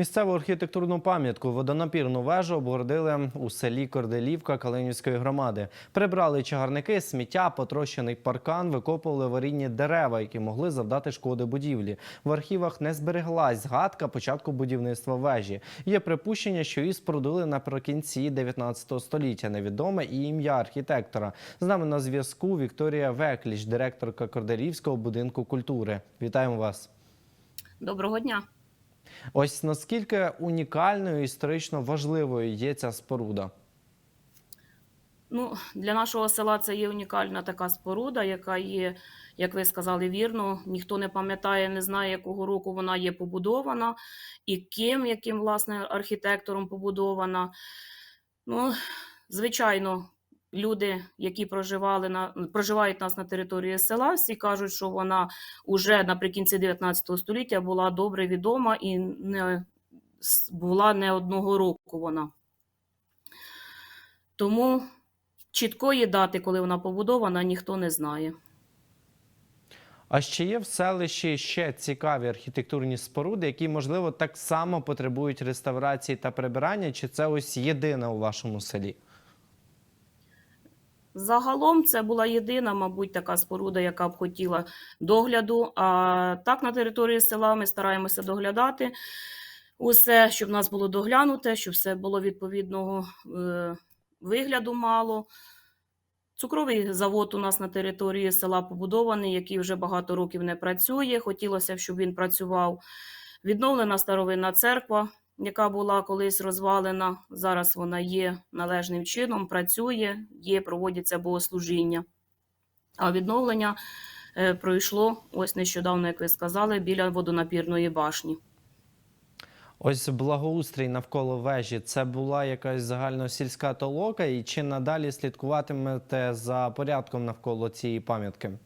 Місцеву архітектурну пам'ятку водонапірну вежу обгородили у селі Корделівка Калинівської громади. Прибрали чагарники, сміття, потрощений паркан, викопували аварійні дерева, які могли завдати шкоди будівлі. В архівах не збереглась згадка початку будівництва вежі. Є припущення, що її спорудили наприкінці 19 століття. Невідоме і ім'я архітектора. З нами на зв'язку Вікторія Векліч, директорка Корделівського будинку культури. Вітаємо вас. Доброго дня. Ось наскільки унікальною історично важливою є ця споруда? Ну, для нашого села це є унікальна така споруда, яка є, як ви сказали вірно, ніхто не пам'ятає, не знає, якого року вона є побудована і ким, яким власне архітектором побудована. Ну, звичайно, люди, які проживали на проживають нас на території села, всі кажуть, що вона уже наприкінці 19 століття була добре відома і не була не одного року вона. Тому чіткої дати, коли вона побудована, ніхто не знає. А ще є в селищі ще цікаві архітектурні споруди, які, можливо, так само потребують реставрації та прибирання, чи це ось єдина у вашому селі? Загалом це була єдина, мабуть, така споруда, яка б хотіла догляду. А так на території села ми стараємося доглядати усе, щоб нас було доглянуте, щоб все було відповідного е, вигляду мало. Цукровий завод у нас на території села побудований, який вже багато років не працює. Хотілося б, щоб він працював. Відновлена старовинна церква, яка була колись розвалена. Зараз вона є належним чином, працює, є, проводяться богослужіння. А відновлення е, пройшло ось нещодавно, як ви сказали, біля водонапірної башні. Ось благоустрій навколо вежі це була якась загальносільська толока, і чи надалі слідкуватимете за порядком навколо цієї пам'ятки?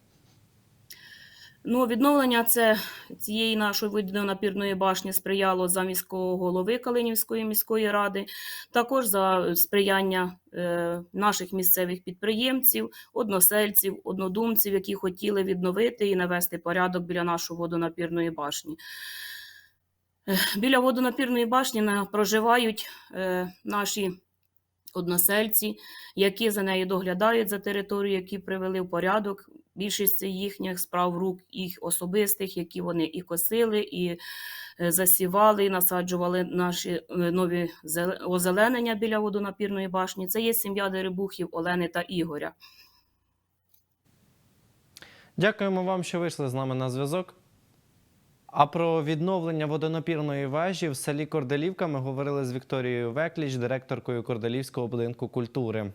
Ну, відновлення це цієї нашої водонапірної башні сприяло за міського голови Калинівської міської ради, також за сприяння е, наших місцевих підприємців, односельців, однодумців, які хотіли відновити і навести порядок біля нашої водонапірної башні. Е, Біля водонапірної башні проживають е, наші односельці, які за нею доглядають за територією, які привели в порядок більшість їхніх справ рук їх особистих, які вони і косили, і е, засівали, і насаджували наші е, нові озеленення біля водонапірної башні. Це є сім'я Дерибухів, Олени та Ігоря. Дякуємо вам, що вийшли з нами на зв'язок. А про відновлення водонапірної вежі в селі Корделівка ми говорили з Вікторією Векліч, директоркою Корделівського будинку культури.